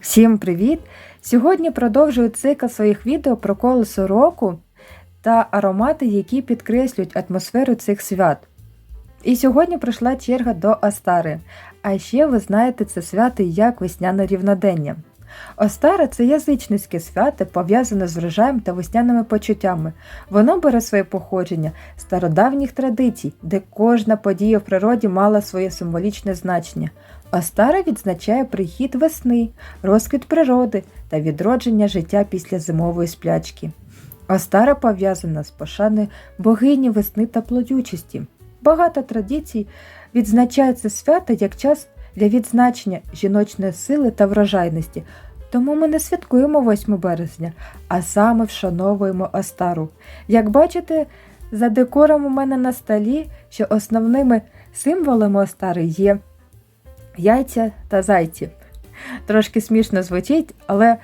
Всім привіт! Сьогодні продовжую цикл своїх відео про колесо року та аромати, які підкреслюють атмосферу цих свят. І сьогодні прийшла черга до Астари. А ще ви знаєте це свято як весняне рівнодення. Остара це язичницьке свято, пов'язане з врожаєм та весняними почуттями. Воно бере своє походження з стародавніх традицій, де кожна подія в природі мала своє символічне значення. Остара відзначає прихід весни, розквіт природи та відродження життя після зимової сплячки. Остара пов'язана з пошаною богині весни та плодючості. Багато традицій відзначають це свято як час для відзначення жіночної сили та врожайності. Тому ми не святкуємо 8 березня, а саме вшановуємо Остару. Як бачите, за декором у мене на столі, що основними символами Остари є яйця та зайці. Трошки смішно звучить, але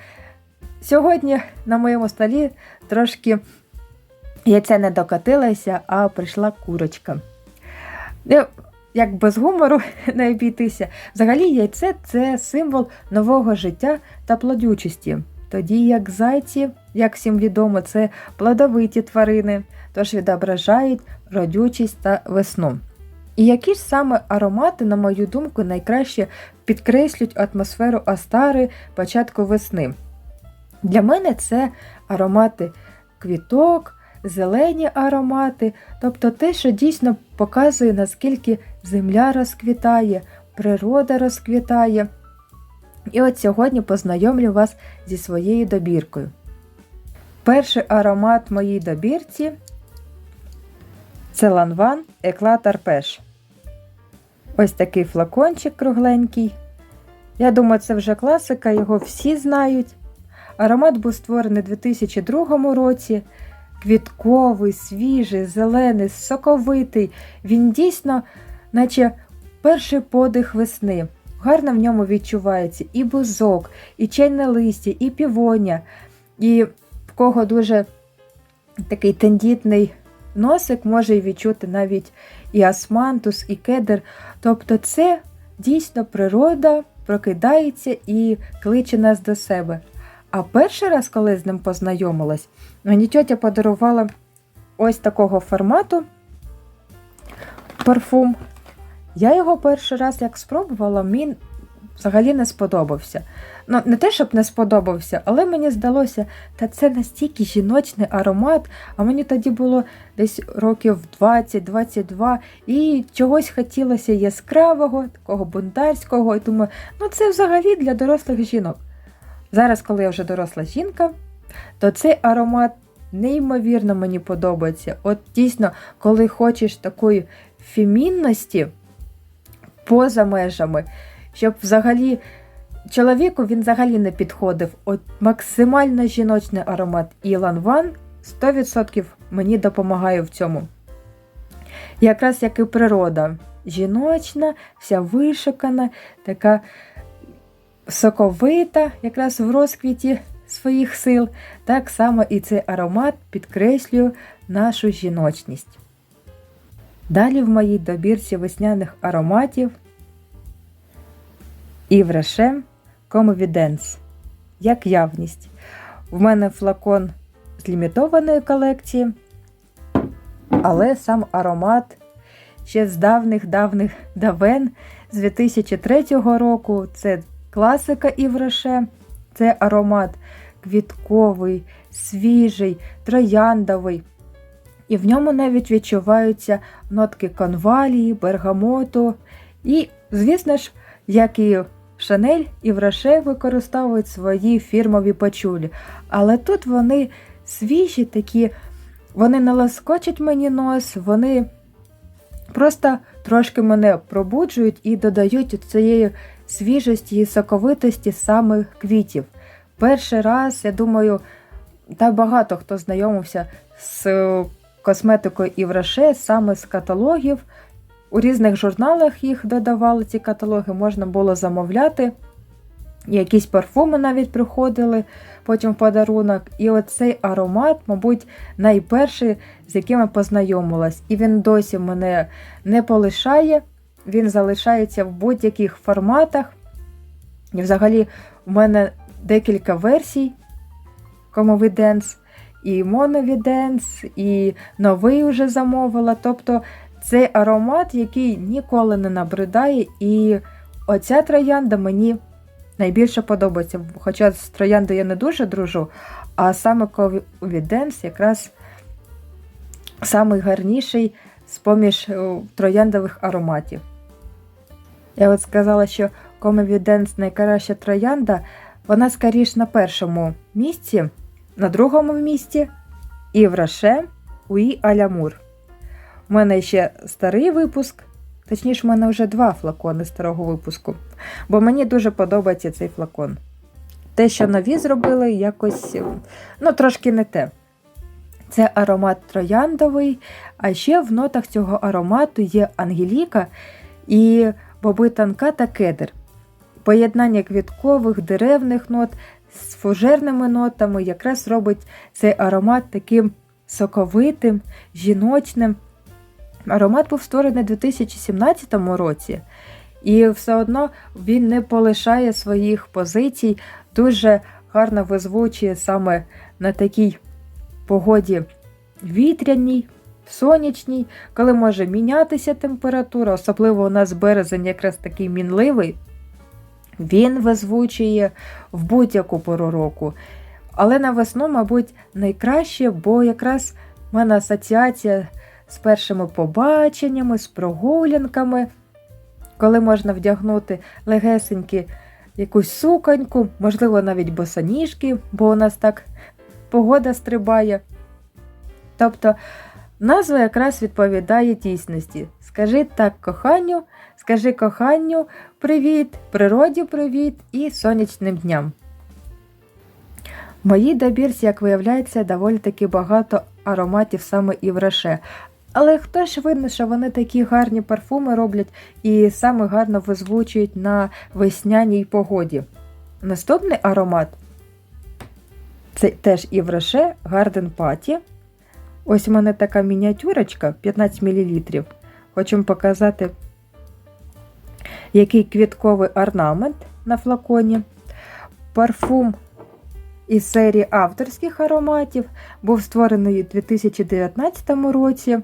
сьогодні на моєму столі трошки яйце не докотилося, а прийшла курочка. Як без гумору не обійтися. Взагалі, яйце це символ нового життя та плодючості. Тоді як зайці, як всім відомо, це плодовиті тварини, тож відображають родючість та весну. І які ж саме аромати, на мою думку, найкраще підкреслюють атмосферу Астари початку весни? Для мене це аромати квіток, зелені аромати, тобто те, що дійсно показує, наскільки земля розквітає, природа розквітає. І от сьогодні познайомлю вас зі своєю добіркою. Перший аромат моїй добірці це ланван Еклат Арпеш. Ось такий флакончик кругленький. Я думаю, це вже класика, його всі знають. Аромат був створений у 2002 році. Квітковий, свіжий, зелений, соковитий. Він дійсно, наче перший подих весни. Гарно в ньому відчувається і бузок, і чайне листя, і півоня, і в кого дуже такий тендітний носик може відчути навіть і асмантус, і кедр. Тобто це дійсно природа прокидається і кличе нас до себе. А перший раз, коли з ним познайомилась, мені тьотя подарувала ось такого формату парфум. Я його перший раз як спробувала, мені взагалі не сподобався. Ну, не те, щоб не сподобався, але мені здалося, та це настільки жіночний аромат, а мені тоді було десь років 20-22, і чогось хотілося яскравого, такого бунтарського. І думаю, ну це взагалі для дорослих жінок. Зараз, коли я вже доросла жінка, то цей аромат неймовірно мені подобається. От дійсно, коли хочеш такої фемінності поза межами, щоб взагалі чоловіку він взагалі не підходив. От максимально жіночний аромат і ланван 100% мені допомагає в цьому. Якраз як і природа. Жіночна, вся вишикана, така соковита, якраз в розквіті своїх сил, так само і цей аромат підкреслює нашу жіночність. Далі в моїй добірці весняних ароматів Івреше Комовіденс як явність. В мене флакон з лімітованої колекції, але сам аромат ще з давних-давних давен з 2003 року. Це класика Івреше, це аромат квітковий, свіжий, трояндовий. І в ньому навіть відчуваються нотки конвалії, бергамоту. І, звісно ж, як і Шанель і використовують свої фірмові пачулі. Але тут вони свіжі такі, вони не ласкочать мені нос, вони просто трошки мене пробуджують і додають цієї свіжості і соковитості саме квітів. Перший раз, я думаю, та багато хто знайомився з косметикою Івраше саме з каталогів. У різних журналах їх додавали ці каталоги, можна було замовляти. Якісь парфуми навіть приходили потім в подарунок. І оцей аромат, мабуть, найперший, з яким я познайомилась. І він досі мене не полишає, він залишається в будь-яких форматах. І взагалі, у мене декілька версій Комовіденс, і Моновіденс, і новий вже замовила. Тобто цей аромат, який ніколи не набридає, і оця троянда мені найбільше подобається. Хоча з трояндою я не дуже дружу, а саме Ковіденс якраз самий гарніший з-поміж е, трояндових ароматів. Я от сказала, що Комовіденс найкраща троянда, вона скоріш на першому місці, на другому місці і в Роше Уї Алямур. У мене ще старий випуск, точніше, в мене вже два флакони старого випуску, бо мені дуже подобається цей флакон. Те, що нові зробили, якось ну, трошки не те. Це аромат трояндовий, а ще в нотах цього аромату є Ангеліка і боби танка та кедр. Поєднання квіткових, деревних нот з фужерними нотами якраз робить цей аромат таким соковитим, жіночним. Аромат був створений у 2017 році, і все одно він не полишає своїх позицій, дуже гарно визвучує саме на такій погоді вітряній, сонячній, коли може мінятися температура, особливо у нас березень якраз такий мінливий. Він визвучує в будь-яку пору року. Але на весну, мабуть, найкраще, бо якраз в мене асоціація з першими побаченнями, з прогулянками, коли можна вдягнути легесенькі якусь суконьку, можливо, навіть босоніжки, бо у нас так погода стрибає. Тобто назва якраз відповідає дійсності. Скажи так коханню, скажи коханню привіт, природі привіт і сонячним дням. В моїй добірці, як виявляється, доволі таки багато ароматів саме і в Роше. Але хто ж винен, що вони такі гарні парфуми роблять і саме гарно визвучують на весняній погоді. Наступний аромат це теж і в Роше Garden Party. Ось у мене така мініатюрочка 15 мл. Хочу показати, який квітковий орнамент на флаконі. Парфум із серії авторських ароматів був створений у 2019 році.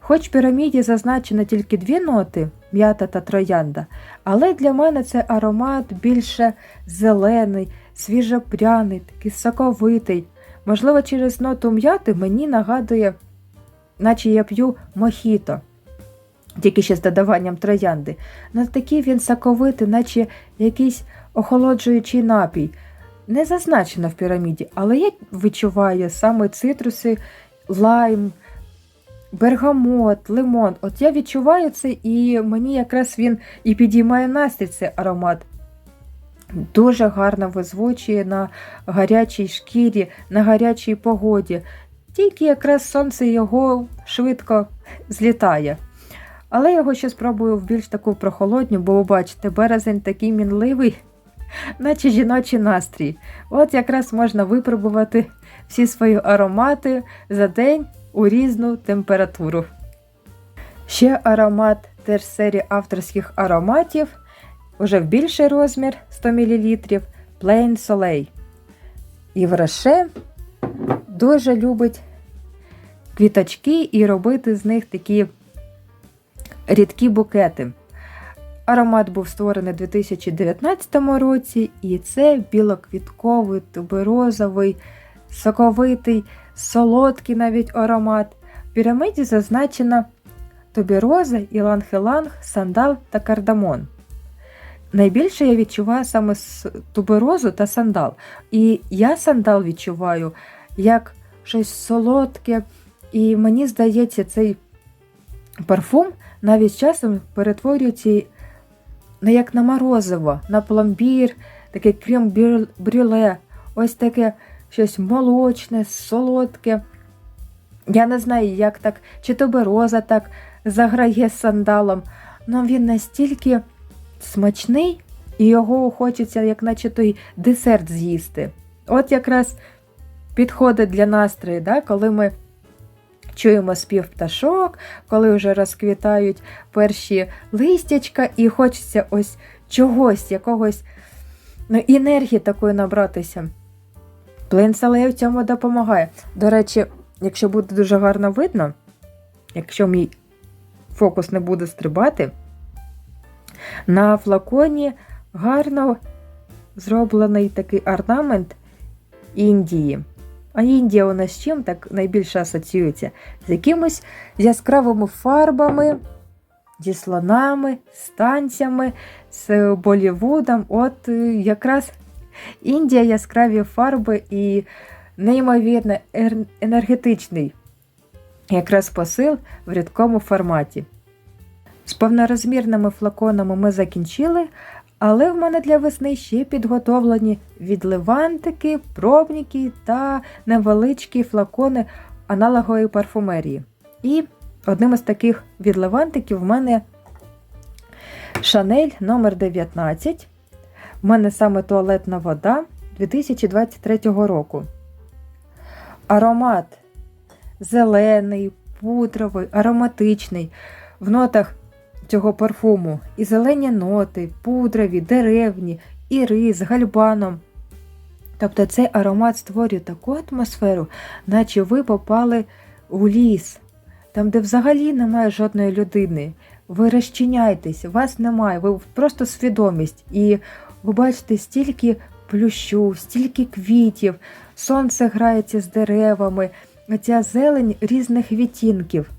Хоч в піраміді зазначено тільки дві ноти м'ята та троянда, але для мене це аромат більше зелений, свіжопряний, такий соковитий. Можливо, через ноту м'яти мені нагадує, наче я п'ю мохіто, тільки ще з додаванням троянди. На такий він соковитий, наче якийсь охолоджуючий напій. Не зазначено в піраміді, але я відчуваю саме цитруси, лайм, бергамот, лимон. От я відчуваю це, і мені якраз він і підіймає настрій цей аромат. Дуже гарно визвучує на гарячій шкірі, на гарячій погоді. Тільки якраз сонце його швидко злітає. Але я його ще спробую в більш таку прохолодню, бо ви бачите, березень такий мінливий, наче жіночий настрій. От якраз можна випробувати всі свої аромати за день у різну температуру. Ще аромат теж серії авторських ароматів, уже в більший розмір 100 мл Plain Soleil. І Роше дуже любить квіточки і робити з них такі рідкі букети. Аромат був створений у 2019 році, і це білоквітковий, туберозовий, соковитий, солодкий навіть аромат. В піраміді зазначено тубероза, іланг-іланг, сандал та кардамон. Найбільше я відчуваю саме туберозу та сандал. І я сандал відчуваю як щось солодке, і мені здається, цей парфум навіть часом перетворюється не як на морозиво, на пломбір, таке крем брюле, ось таке щось молочне, солодке. Я не знаю, як так, чи тубероза так заграє сандалом, але він настільки смачний і його хочеться, як наче той десерт з'їсти. От якраз підходить для настрою, да, коли ми чуємо спів пташок, коли вже розквітають перші листячка, і хочеться ось чогось, якогось ну, енергії такої набратися. Плин салею цьому допомагає. До речі, якщо буде дуже гарно видно, якщо мій фокус не буде стрибати, на флаконі гарно зроблений такий орнамент Індії. А Індія у нас з чим так найбільше асоціюється? З якимись яскравими фарбами, зі слонами, з танцями, з Болівудом. От е, якраз Індія яскраві фарби і неймовірно енергетичний якраз посил в рідкому форматі. З повнорозмірними флаконами ми закінчили, але в мене для весни ще підготовлені відливантики, пробники та невеличкі флакони аналогової парфумерії. І одним із таких відливантиків в мене Шанель номер 19 У мене саме туалетна вода 2023 року. Аромат зелений, пудровий, ароматичний. В нотах цього парфуму і зелені ноти, пудрові, деревні, і рис, гальбаном. Тобто цей аромат створює таку атмосферу, наче ви попали у ліс, там, де взагалі немає жодної людини. Ви розчиняєтесь, вас немає, ви просто свідомість. І ви бачите стільки плющу, стільки квітів, сонце грається з деревами, ця зелень різних відтінків.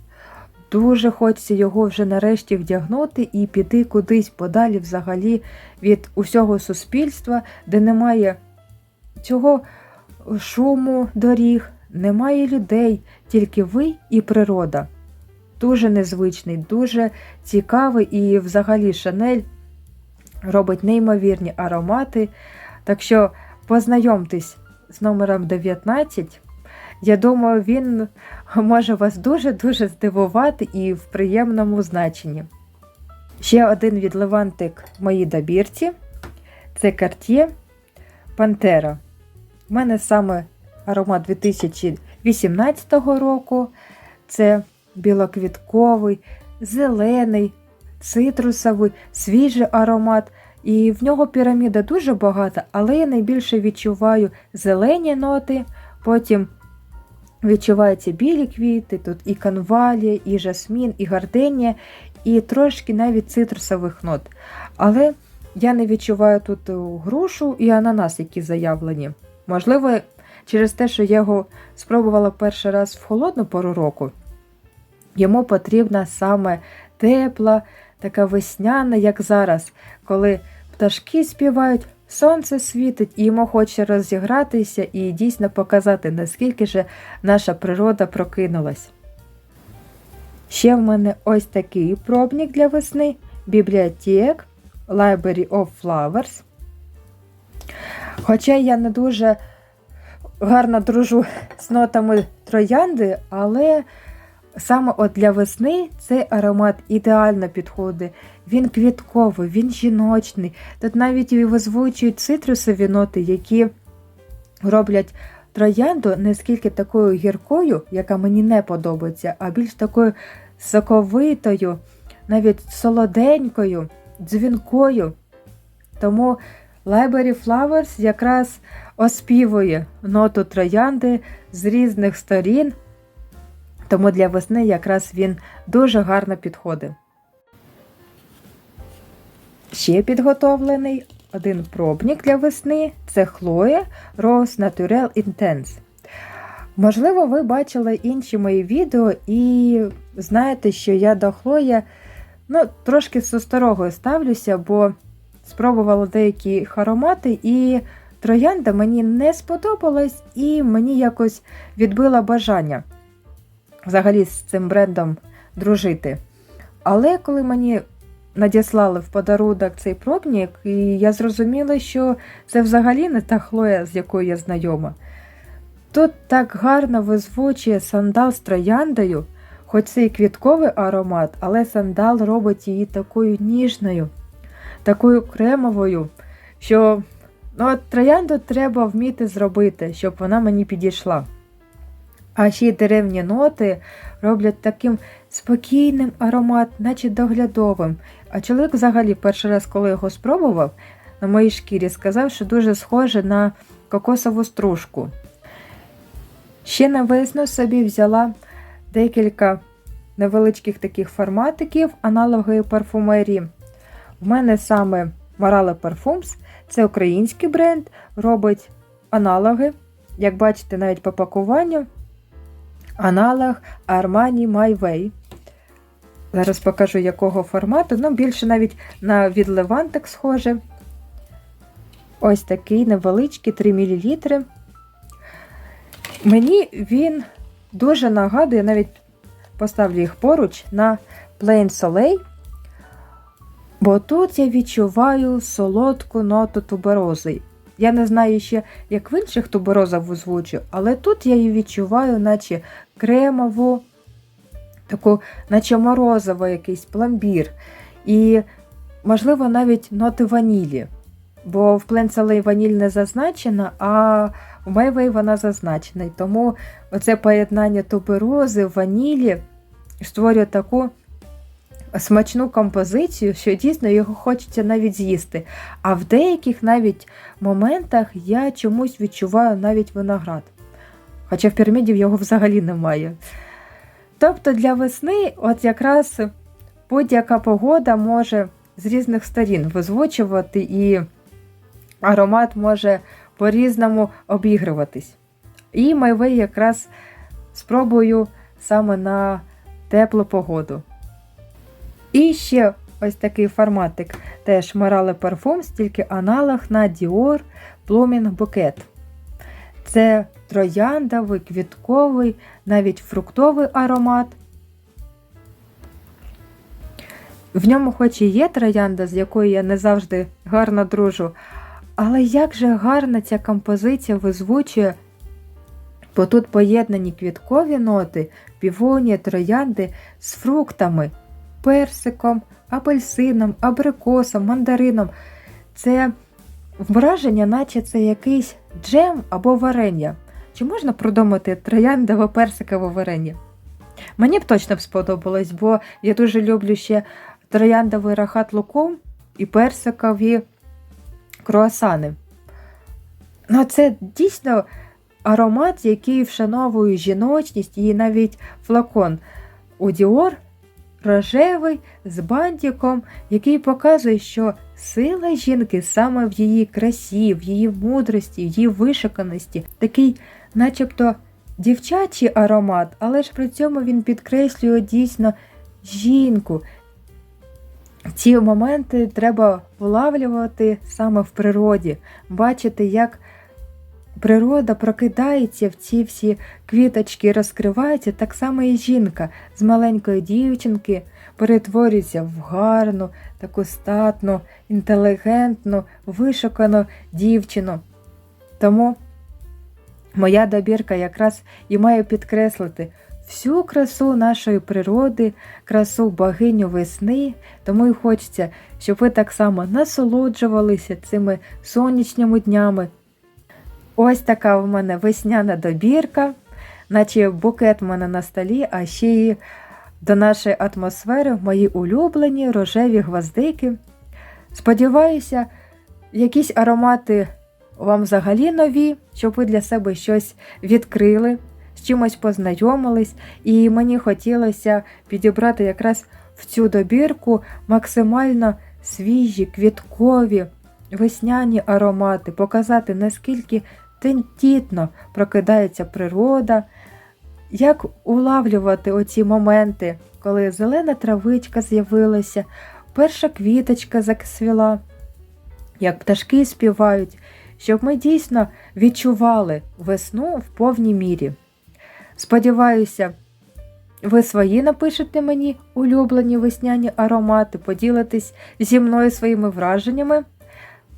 Дуже хочеться його вже нарешті вдягнути і піти кудись подалі взагалі від усього суспільства, де немає цього шуму доріг, немає людей, тільки ви і природа. Дуже незвичний, дуже цікавий і взагалі Шанель робить неймовірні аромати. Так що познайомтесь з номером 19. Я думаю, він може вас дуже-дуже здивувати і в приємному значенні. Ще один відливантик в моїй добірці це Cartier Pantera. У мене саме аромат 2018 року. Це білоквітковий, зелений, цитрусовий, свіжий аромат. І в нього піраміда дуже багата, але я найбільше відчуваю зелені ноти, потім відчуваються білі квіти, тут і канвалія, і жасмін, і гарденія, і трошки навіть цитрусових нот. Але я не відчуваю тут грушу і ананас, які заявлені. Можливо, через те, що я його спробувала перший раз в холодну пору року, йому потрібна саме тепла, така весняна, як зараз, коли пташки співають, сонце світить, і йому хоче розігратися і дійсно показати, наскільки же наша природа прокинулась. Ще в мене ось такий пробник для весни бібліотек Library of Flowers. Хоча я не дуже гарно дружу з нотами троянди, але саме от для весни цей аромат ідеально підходить. Він квітковий, він жіночний. Тут навіть визвучують цитрусові ноти, які роблять троянду не скільки такою гіркою, яка мені не подобається, а більш такою соковитою, навіть солоденькою, дзвінкою. Тому Library Flowers якраз оспівує ноту троянди з різних сторін, тому для весни якраз він дуже гарно підходить. Ще підготовлений один пробник для весни це Chloe Rose Naturel Intense. Можливо, ви бачили інші мої відео і знаєте, що я до Хлоя ну, трошки з осторогою ставлюся, бо спробувала деякі аромати, і троянда мені не сподобалась, і мені якось відбила бажання взагалі з цим брендом дружити. Але коли мені надіслали в подарунок цей пробник, і я зрозуміла, що це взагалі не та хлоя, з якою я знайома. Тут так гарно визвучує сандал з трояндою, хоч це і квітковий аромат, але сандал робить її такою ніжною, такою кремовою, що ну, от троянду треба вміти зробити, щоб вона мені підійшла. А ще й деревні ноти роблять таким спокійним аромат, наче доглядовим. А чоловік взагалі перший раз, коли його спробував на моїй шкірі, сказав, що дуже схоже на кокосову стружку. Ще на весну собі взяла декілька невеличких таких форматиків аналогової парфумерії. В мене саме Morale Parfums, це український бренд, робить аналоги. Як бачите, навіть по пакуванню, аналог Armani My Way. Зараз покажу, якого формату. Ну, більше навіть на від Levantec схоже. Ось такий невеличкий 3 мл. Мені він дуже нагадує, навіть поставлю їх поруч на Plain Soleil. Бо тут я відчуваю солодку ноту туберози. Я не знаю ще, як в інших туберозах озвучу, але тут я її відчуваю, наче кремову, таку, наче морозово якийсь пломбір. І, можливо, навіть ноти ванілі. Бо в пленцелей ваніль не зазначена, а в Мейвей вона зазначена. І тому оце поєднання туберози, ванілі створює таку смачну композицію, що дійсно його хочеться навіть з'їсти. А в деяких навіть моментах я чомусь відчуваю навіть виноград. Хоча в піраміді його взагалі немає. Тобто для весни, от якраз будь-яка погода може з різних сторін визвучувати, і аромат може по-різному обігруватись. І майвей якраз спробую саме на теплу погоду. І ще ось такий форматик теж Morale Parfums, тільки аналог на Dior Blooming Bouquet. Це трояндовий, квітковий, навіть фруктовий аромат. В ньому хоч і є троянда, з якою я не завжди гарно дружу, але як же гарна ця композиція визвучує, бо тут поєднані квіткові ноти, півоні, троянди з фруктами персиком, апельсином, абрикосом, мандарином. Це враження, наче це якийсь джем або варення. Чи можна продумати трояндове персикове варення? Мені б точно б сподобалось, бо я дуже люблю ще трояндовий рахат луком і персикові круасани. Ну, Це дійсно аромат, який вшановує жіночність і навіть флакон у Dior рожевий з бантиком, який показує, що сила жінки саме в її красі, в її мудрості, в її вишиканості, такий, начебто, дівчачий аромат, але ж при цьому він підкреслює дійсно жінку. Ці моменти треба влавлювати саме в природі, бачити, як Природа прокидається в ці всі квіточки, розкривається, так само і жінка з маленької дівчинки перетворюється в гарну, таку статну, інтелігентну, вишукану дівчину. Тому моя добірка якраз і має підкреслити всю красу нашої природи, красу богиню весни, тому і хочеться, щоб ви так само насолоджувалися цими сонячними днями. Ось така в мене весняна добірка, наче букет в мене на столі, а ще й до нашої атмосфери мої улюблені рожеві гвоздики. Сподіваюся, якісь аромати вам взагалі нові, щоб ви для себе щось відкрили, з чимось познайомились, і мені хотілося підібрати якраз в цю добірку максимально свіжі, квіткові, весняні аромати, показати, наскільки тентітно прокидається природа, як улавлювати оці моменти, коли зелена травичка з'явилася, перша квіточка заксвіла, як пташки співають, щоб ми дійсно відчували весну в повній мірі. Сподіваюся, ви свої напишете мені улюблені весняні аромати, поділитесь зі мною своїми враженнями.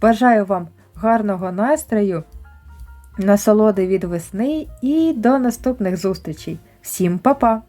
Бажаю вам гарного настрою! Насолоди від весни і до наступних зустрічей. Всім па-па!